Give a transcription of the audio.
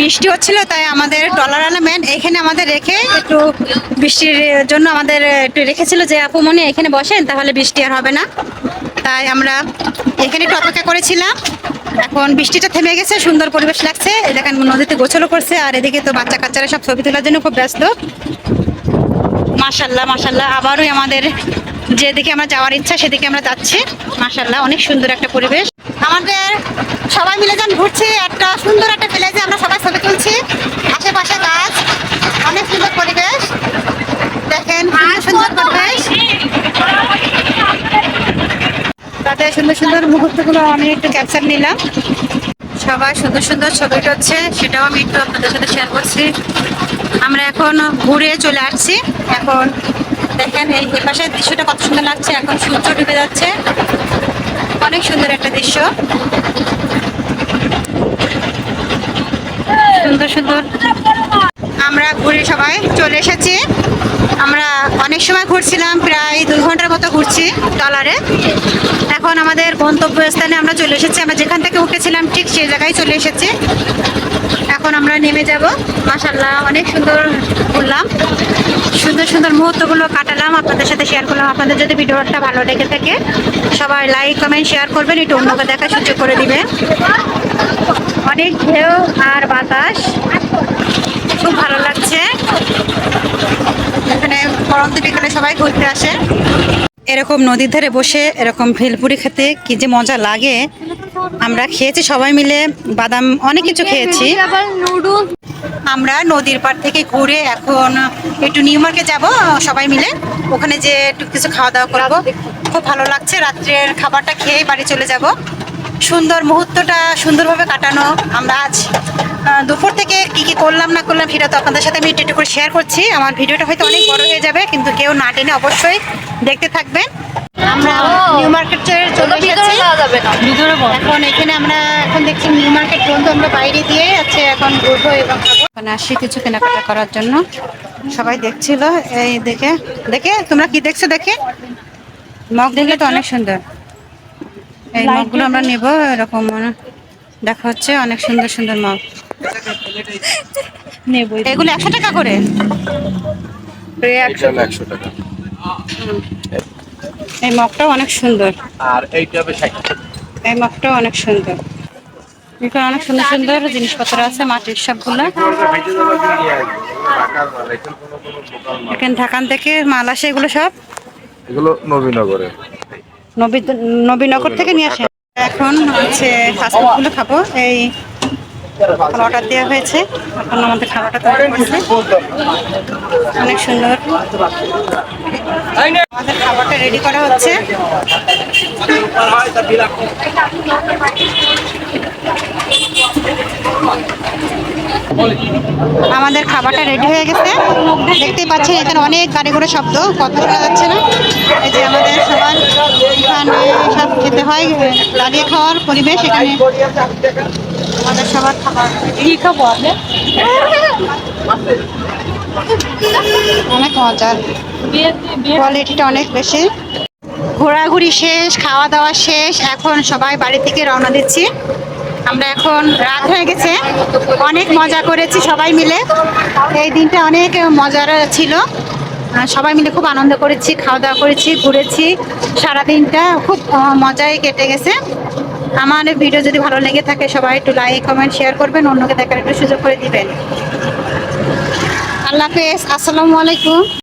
বৃষ্টি হচ্ছিল, তাই আমাদের টলার ম্যান এখানে আমাদের রেখে একটু বৃষ্টির জন্য আমাদের একটু রেখেছিল যে আপু মনে এখানে বসেন, তাহলে বৃষ্টি আর হবে না। তাই আমরা এখানে একটু অপেক্ষা করেছিলাম। এখন বৃষ্টিটা থেমে গেছে, সুন্দর পরিবেশ লাগছে। দেখেন নদীতে গোছলও করছে, আর এদিকে তো বাচ্চা কাচ্চারা সব ছবি তোলার জন্য খুব ব্যস্ত। মাশাল্লাহ মাশাল্লাহ, আবারও আমাদের যেদিকে আমরা যাওয়ার ইচ্ছা, সেদিকে আমরা যাচ্ছি। মাশাল্লাহ, অনেক সুন্দর একটা পরিবেশ। আমাদের সবাই মিলে যখন ঘুরছি একটা সুন্দর একটা ভিলেজে আমরা সবাই ছবি তুলছি। আশেপাশে গাছ অনেক সুন্দর পরিবেশ। দেখেন সুন্দর সুন্দর পরিবেশ। তাতে সুন্দর সুন্দর মুহূর্তগুলো আমি একটু ক্যাপচার নিলাম। সবাই সুন্দর সুন্দর ছবি হচ্ছে সেটাও আমি একটু আপনাদের সাথে শেয়ার করছি। আমরা এখন ঘুরে চলে আসছি। এখন দেখেন এই এই পাশের দৃশ্যটা কত সুন্দর লাগছে। এখন সূর্য ডুবে যাচ্ছে। অনেক সুন্দর একটা দৃশ্য। সুন্দর সুন্দর। আমরা ঘুরে সবাই চলে এসেছি। আমরা অনেক সময় ঘুরছিলাম, প্রায় দুই ঘণ্টার মতো ঘুরছি টলারে এখন আমাদের গন্তব্যস্থানে আমরা চলে এসেছি। আমরা যেখান থেকে উঠেছিলাম, ঠিক সেই জায়গায় চলে এসেছি। এখন আমরা নেমে যাব। মাসাল্লাহ অনেক সুন্দর ঘুরলাম। সুন্দর সুন্দর মুহূর্তগুলো কাটালাম, আপনাদের সাথে শেয়ার করলাম। আপনাদের যদি ভিডিওটা ভালো লেগে থাকে, সবাই লাইক কমেন্ট শেয়ার করবেন, একটু অন্যকে দেখা সুযোগ করে দিবেন। অনেক ঢেউ আর বাতাস। খুব ভালো লাগছে। এখানে পরন্ত বিকেলে সবাই ঘুরতে আসে। এরকম নদীর ধারে বসে, এরকম ভেলপুরি খেতে কি যে মজা লাগে। আমরা খেয়েছি সবাই মিলে, বাদাম অনেক কিছু খেয়েছি। আমরা নদীর পাড় থেকে ঘুরে এখন একটু নিউ মার্কেট যাব সবাই মিলে। ওখানে যে একটু কিছু খাওয়া দাওয়া করব খুব ভালো লাগছে রাত্রের খাবারটা খেয়ে বাড়ি চলে যাব। সুন্দর মুহূর্তটা সুন্দরভাবে কাটানো। আমরা আজ দুপুর থেকে কি কি করলাম না করলাম সেটা তো আপনাদের সাথে আমি একটু একটু করে শেয়ার করছি। আমার ভিডিওটা হয়তো অনেক বড় হয়ে যাবে কিন্তু কেউ না টেনে অবশ্যই দেখতে থাকবেন। আমরা নিউ মার্কেটে চলে এসেছি এখন এখানে আমরা এখন দেখছি নিউ মার্কেট বন্ধ আমরা বাইরে দিয়ে আছে এখন ঘুরবো এবং ওখানে আসি কিছু কেনাকাটা করার জন্য। সবাই দেখছিল এই দেখে। দেখে? তোমরা কি দেখছ দেখে? মগ দেখলে তো অনেক সুন্দর। এই মগগুলো আমরা নেব এরকম মানে দেখা হচ্ছে অনেক সুন্দর সুন্দর মগ। এগুলো একশো টাকা করে? একশো টাকা। এই মগটাও অনেক সুন্দর। আর এইটা হবে এই মগটাও অনেক সুন্দর। এখানে অনেক সুন্দর সুন্দর জিনিসপত্র আছে মাটির সবগুলো। এখানে ঢাকান থেকে মাল আসে এগুলো সব? এগুলো নবীনগরে। নবী- নবীনগর থেকে নিয়ে আসে। এখন হচ্ছে ফাস্টফুডগুলো খাব। এই খাবারটা দেওয়া হয়েছে। এখন আমাদের খাবারটা তৈরি করছে। অনেক সুন্দর। আমাদের খাবারটা রেডি করা হচ্ছে। আমাদের খাবারটা রেডি হয়ে গেছে। দেখতেই পাচ্ছেন, এখানে অনেক গাড়ি শব্দ কথা শোনা যাচ্ছে না। এই যে আমাদের সবার এখানে সব খেতে হয়। দাঁড়িয়ে খাওয়ার পরিবেশ এখানে। আমাদের সবার খাবার। কি খাব অনেক মজার কোয়ালিটিটা অনেক বেশি। ঘোরাঘুরি শেষ খাওয়া দাওয়া শেষ। এখন সবাই বাড়ি থেকে রওনা দিচ্ছি। আমরা এখন রাত হয়ে গেছে। অনেক মজা করেছি সবাই মিলে। এই দিনটা অনেক মজার ছিল। সবাই মিলে খুব আনন্দ করেছি খাওয়া দাওয়া করেছি ঘুরেছি। সারা দিনটা খুব মজায় কেটে গেছে। আমার ভিডিও যদি ভালো লেগে থাকে, সবাই একটু লাইক কমেন্ট শেয়ার করবেন, অন্যকে দেখার একটু সুযোগ করে দিবেন। আল্লাহ হাফেজ, আসসালামু আলাইকুম।